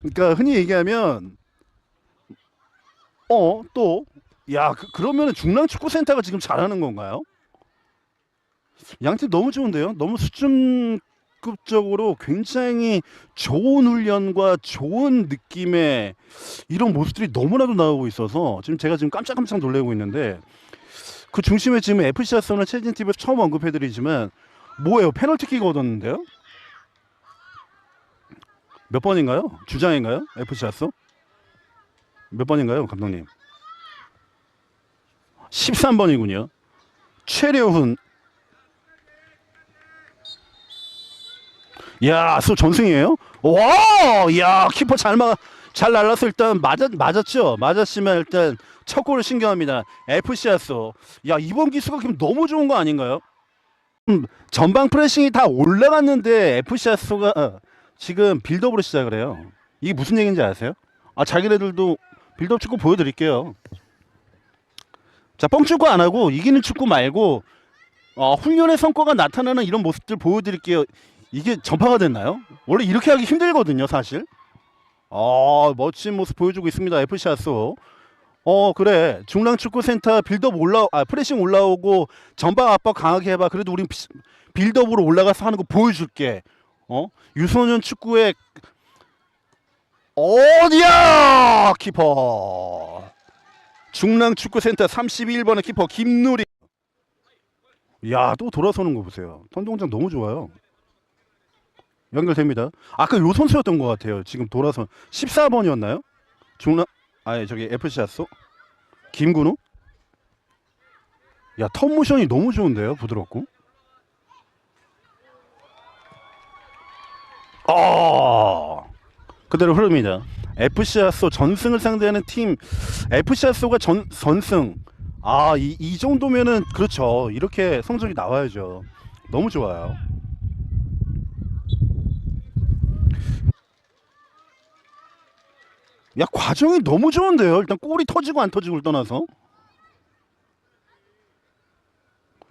그러니까 흔히 얘기하면 어 또 야 그, 그러면은 중랑 축구 센터가 지금 잘하는 건가요? 양팀 너무 좋은데요. 너무 수준급적으로 굉장히 좋은 훈련과 좋은 느낌의 이런 모습들이 너무나도 나오고 있어서 지금 제가 지금 깜짝깜짝 놀래고 있는데 그 중심에 지금 FC 아스는 최진 TV에서 처음 언급해드리지만 뭐예요? 페널티킥 얻었는데요? 몇 번인가요? 주장인가요? FC 아스? 몇 번인가요, 감독님? 13번이군요. 최려훈. 야, 소 전승이에요? 와! 야, 키퍼 잘 막, 잘 날라서 일단 맞았, 맞았죠? 맞았으면 일단 첫 골을 신경합니다. FC 아소. 야, 이번 기수가 지금 너무 좋은 거 아닌가요? 음, 전방 프레싱이 다 올라갔는데 FC 아소가 어, 지금 빌드업으로 시작을 해요. 이게 무슨 얘기인지 아세요? 아, 자기네들도 빌드업 축구 보여드릴게요. 자, 뻥축구 안 하고 이기는 축구 말고 어, 훈련의 성과가 나타나는 이런 모습들 보여드릴게요. 이게 전파가 됐나요? 원래 이렇게 하기 힘들거든요, 사실. 아, 멋진 모습 보여주고 있습니다, FC 아소. 어, 그래. 중랑 축구 센터 빌드업 올라, 아, 프레싱 올라오고 전방 압박 강하게 해봐. 그래도 우린 비- 빌드업으로 올라가서 하는 거 보여줄게. 어? 유소년 축구의 어디야 키퍼? 중랑 축구센터 31번의 키퍼 김누리. 야 또 돌아서는 거 보세요. 선동장 너무 좋아요. 연결됩니다. 아까 요 선수였던 것 같아요. 지금 돌아서 14번이었나요? 중랑 아니 저기 FC 아소? 김근우? 야 턴모션이 너무 좋은데요 부드럽고 아 그대로 흐릅니다. FC 아소 전승을 상대하는 팀 FC 아소가 전 전승. 아, 이, 이 정도면은 그렇죠. 이렇게 성적이 나와야죠. 너무 좋아요. 야, 과정이 너무 좋은데요. 일단 골이 터지고 안 터지고를 떠나서.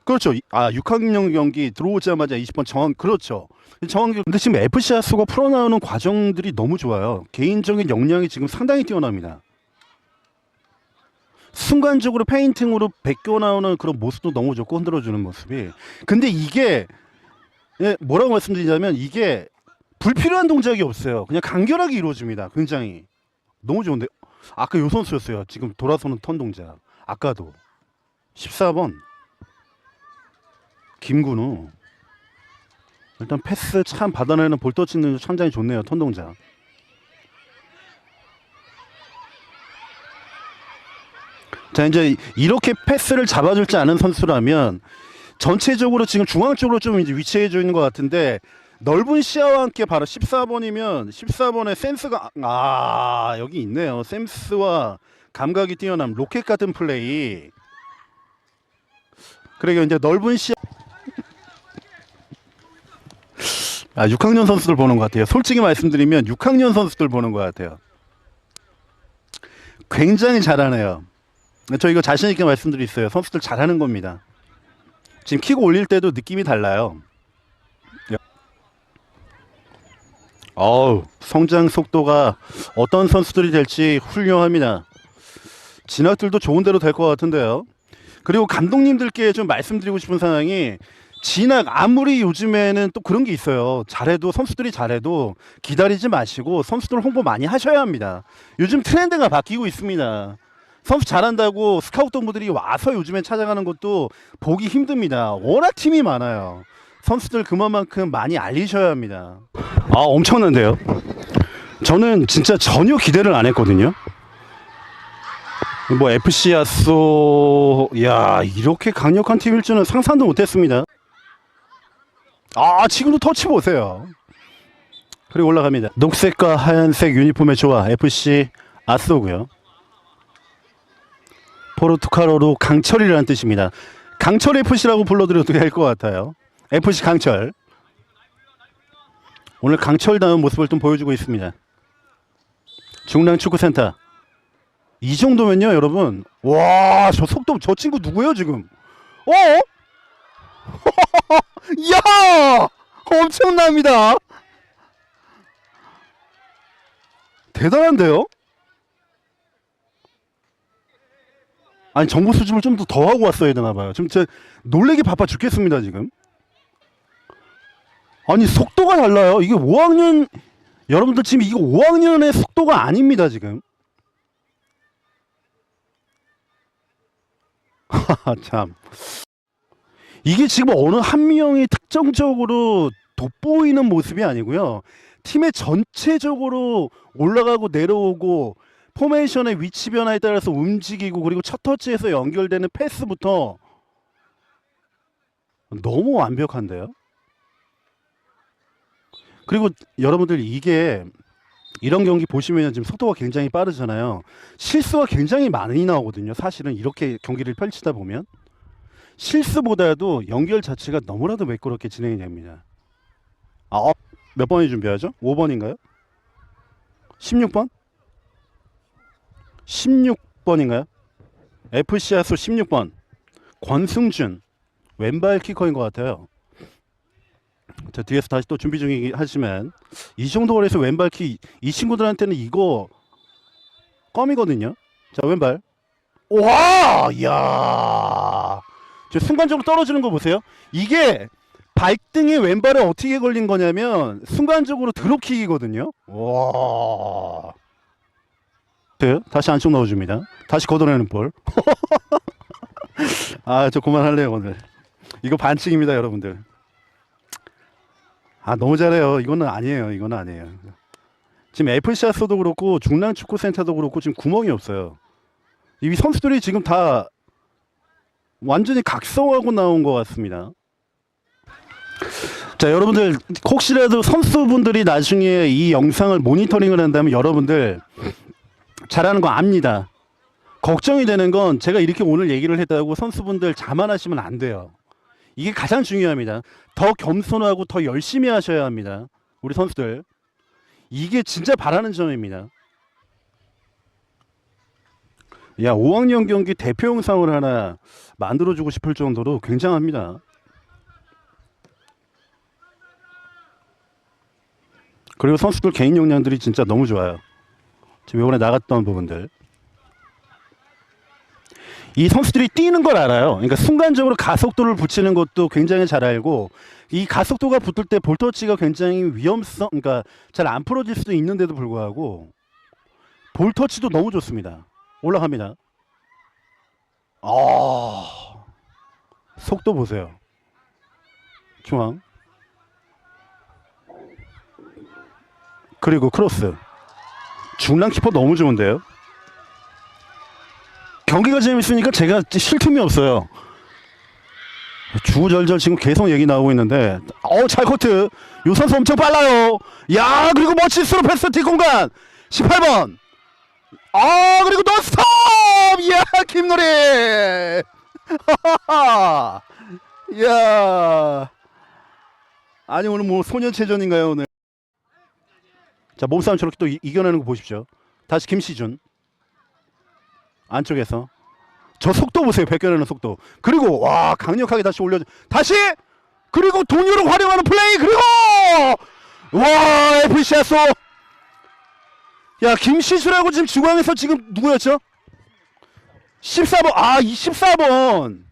그렇죠. 이- 아, 6학년 경기 들어오자마자 20번 정한 그렇죠. 정한규 근데 지금 FC 아스가 풀어나오는 과정들이 너무 좋아요. 개인적인 역량이 지금 상당히 뛰어납니다. 순간적으로 페인팅으로 베껴 나오는 그런 모습도 너무 좋고 흔들어 주는 모습이. 근데 이게 예, 뭐라고 말씀드리자면 이게 불필요한 동작이 없어요. 그냥 간결하게 이루어집니다. 굉장히 너무 좋은데 아까 요 선수였어요. 지금 돌아서는 턴 동작. 아까도 14번 김근우 일단 패스 참 받아내는 볼 터치 있는 천장이 좋네요. 턴 동작. 자 이제 이렇게 패스를 잡아줄지 않은 선수라면 전체적으로 지금 중앙 쪽으로 좀 이제 위치해 져 있는 것 같은데 넓은 시야와 함께 바로 14번이면 14번의 센스가 아 여기 있네요. 센스와 감각이 뛰어난 로켓 같은 플레이. 그러니까 이제 넓은 시야 아 6학년 선수들 보는 것 같아요. 솔직히 말씀드리면 6학년 선수들 보는 것 같아요. 굉장히 잘하네요. 저 이거 자신 있게 말씀드리겠어요. 선수들 잘하는 겁니다. 지금 킥 올릴 때도 느낌이 달라요. 어우 성장 속도가 어떤 선수들이 될지 훌륭합니다. 진학들도 좋은 대로 될 것 같은데요. 그리고 감독님들께 좀 말씀드리고 싶은 상황이 진학 아무리 요즘에는 또 그런 게 있어요. 잘해도 선수들이 잘해도 기다리지 마시고 선수들 홍보 많이 하셔야 합니다. 요즘 트렌드가 바뀌고 있습니다. 선수 잘한다고 스카우트 동부들이 와서 요즘에 찾아가는 것도 보기 힘듭니다. 워낙 팀이 많아요. 선수들 그만큼 많이 알리셔야 합니다. 아 엄청난데요. 저는 진짜 전혀 기대를 안 했거든요. 뭐 FC 야쏘 야 이렇게 강력한 팀일 줄은 상상도 못했습니다. 아 지금도 터치 보세요. 그리고 올라갑니다. 녹색과 하얀색 유니폼의 조화 FC 아쏘고요. 포르투갈어로 강철이라는 뜻입니다. 강철 FC라고 불러드려도 될 것 같아요. FC 강철. 오늘 강철다운 모습을 좀 보여주고 있습니다. 중랑 축구센터. 이 정도면요, 여러분. 와, 저 속도, 저 친구 누구예요, 지금? 어? 야! 엄청납니다. 대단한데요? 아니 정보 수집을 좀더더 하고 왔어야 되나 봐요. 지금 제 놀래기 바빠 죽겠습니다 지금. 아니 속도가 달라요. 이게 5학년 여러분들 지금 이거 5학년의 속도가 아닙니다 지금. 참. 이게 지금 어느 한 명이 특정적으로 돋보이는 모습이 아니고요. 팀의 전체적으로 올라가고 내려오고 포메이션의 위치 변화에 따라서 움직이고 그리고 첫 터치에서 연결되는 패스부터 너무 완벽한데요. 그리고 여러분들 이게 이런 경기 보시면 지금 속도가 굉장히 빠르잖아요. 실수가 굉장히 많이 나오거든요. 사실은 이렇게 경기를 펼치다 보면 실수보다도 연결 자체가 너무나도 매끄럽게 진행이 됩니다. 아, 어, 몇 번이 준비하죠? 5번인가요? 16번? 16번인가요? FC 아수 16번 권승준 왼발 키커인 것 같아요. 자 뒤에서 다시 또 준비 중이 하시면 이 정도 거리에서 왼발 키 이 친구들한테는 이거 껌이거든요. 자 왼발 와, 이야, 저 순간적으로 떨어지는 거 보세요. 이게 발등에 왼발에 어떻게 걸린 거냐면 순간적으로 드롭킥이거든요. 와. 네, 다시 안쪽 넣어줍니다. 다시 걷어내는 볼. 아, 저 그만할래요 오늘. 이거 반칙입니다, 여러분들. 아, 너무 잘해요. 이거는 아니에요. 이거는 아니에요. 지금 FC아스도 그렇고 중랑 축구 센터도 그렇고 지금 구멍이 없어요. 이 선수들이 지금 다 완전히 각성하고 나온 것 같습니다. 자, 여러분들 혹시라도 선수분들이 나중에 이 영상을 모니터링을 한다면 여러분들 잘하는 거 압니다. 걱정이 되는 건 제가 이렇게 오늘 얘기를 했다고 선수분들 자만하시면 안 돼요. 이게 가장 중요합니다. 더 겸손하고 더 열심히 하셔야 합니다. 우리 선수들. 이게 진짜 바라는 점입니다. 야, 5학년 경기 대표 영상을 하나 만들어주고 싶을 정도로 굉장합니다. 그리고 선수들 개인 역량들이 진짜 너무 좋아요. 지금 이번에 나갔던 부분들. 이 선수들이 뛰는 걸 알아요. 그러니까 순간적으로 가속도를 붙이는 것도 굉장히 잘 알고 이 가속도가 붙을 때 볼터치가 굉장히 위험성, 그러니까 잘 안 풀어질 수도 있는데도 불구하고 볼터치도 너무 좋습니다. 올라갑니다. 아, 속도 보세요. 중앙. 그리고 크로스. 중랑 키퍼 너무 좋은데요. 경기가 재밌으니까 제가 쉴 틈이 없어요. 주절절 지금 계속 얘기 나오고 있는데, 어, 잘 코트. 요 선수 엄청 빨라요. 야, 그리고 멋진 스루 패스 뒷 공간. 18번. 아, 그리고 노스톱! 이야, 김노리! 이야. 아니, 오늘 뭐 소년체전인가요, 오늘? 자, 몸싸움 저렇게 또 이, 이겨내는 거 보십시오. 다시 김시준. 안쪽에서. 저 속도 보세요. 벗겨내는 속도. 그리고 와 강력하게 다시 올려. 다시 그리고 동료를 활용하는 플레이. 그리고 와 FC 야 김시수라고 지금 중앙에서 지금 누구였죠? 14번. 아 24번.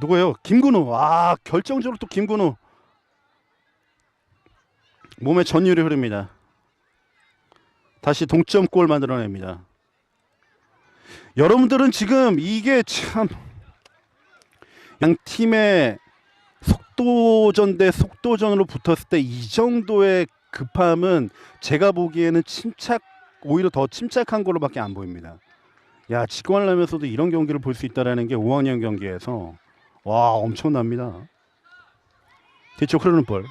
누구예요? 김근우. 아 결정적으로 또 김근우. 몸에 전율이 흐릅니다. 다시 동점골 만들어냅니다. 여러분들은 지금 이게 참 양 팀의 속도전 대 속도전으로 붙었을 때 이 정도의 급함은 제가 보기에는 침착 오히려 더 침착한 걸로밖에 안 보입니다. 야 직관을 하면서도 이런 경기를 볼 수 있다라는 게 5학년 경기에서 와 엄청납니다. 뒤쪽 흐르는 볼.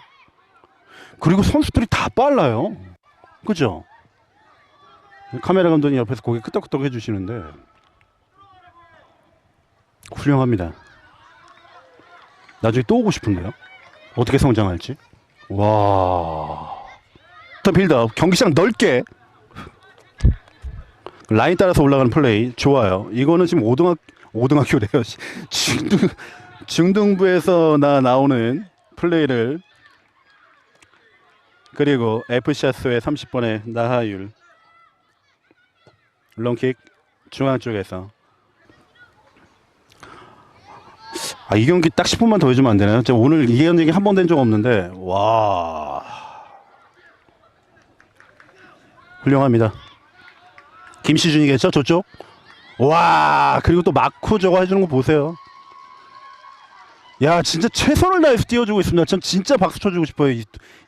그리고 선수들이 다 빨라요. 그죠? 카메라 감독님 옆에서 고개 끄덕끄덕 해주시는데 훌륭합니다. 나중에 또 오고 싶은데요. 어떻게 성장할지. 와. 더 빌드업 경기장 넓게 라인 따라서 올라가는 플레이 좋아요. 이거는 지금 오등학 오등학교래요. 중등 중등부에서 나 나오는 플레이를 그리고 FCS의 30번의 나하율 롱킥 중앙 쪽에서 아 이 경기 딱 10분만 더 해주면 안 되나요? 제가 오늘 이 경기 한 번 된 적 없는데 와 훌륭합니다. 김시준이겠죠 저쪽? 와 그리고 또 마쿠 저거 해주는 거 보세요. 야 진짜 최선을 다해서 띄워주고 있습니다. 전 진짜 박수 쳐주고 싶어요.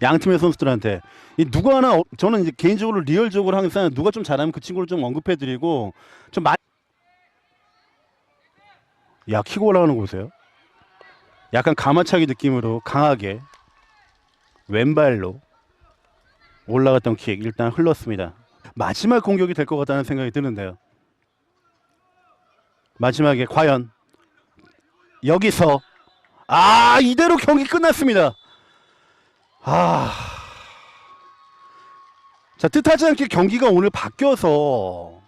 이양 팀의 선수들한테. 이 누구 하나 어- 저는 이제 개인적으로 리얼적으로 항상 누가 좀 잘하면 그 친구를 좀 언급해드리고 좀 많이. 야 키고 올라가는 거 보세요. 약간 가마차기 느낌으로 강하게 왼발로 올라갔던 킥 일단 흘렀습니다. 마지막 공격이 될 것 같다는 생각이 드는데요. 마지막에 과연 여기서 아 이대로 경기 끝났습니다. 아. 자 뜻하지 않게 경기가 오늘 바뀌어서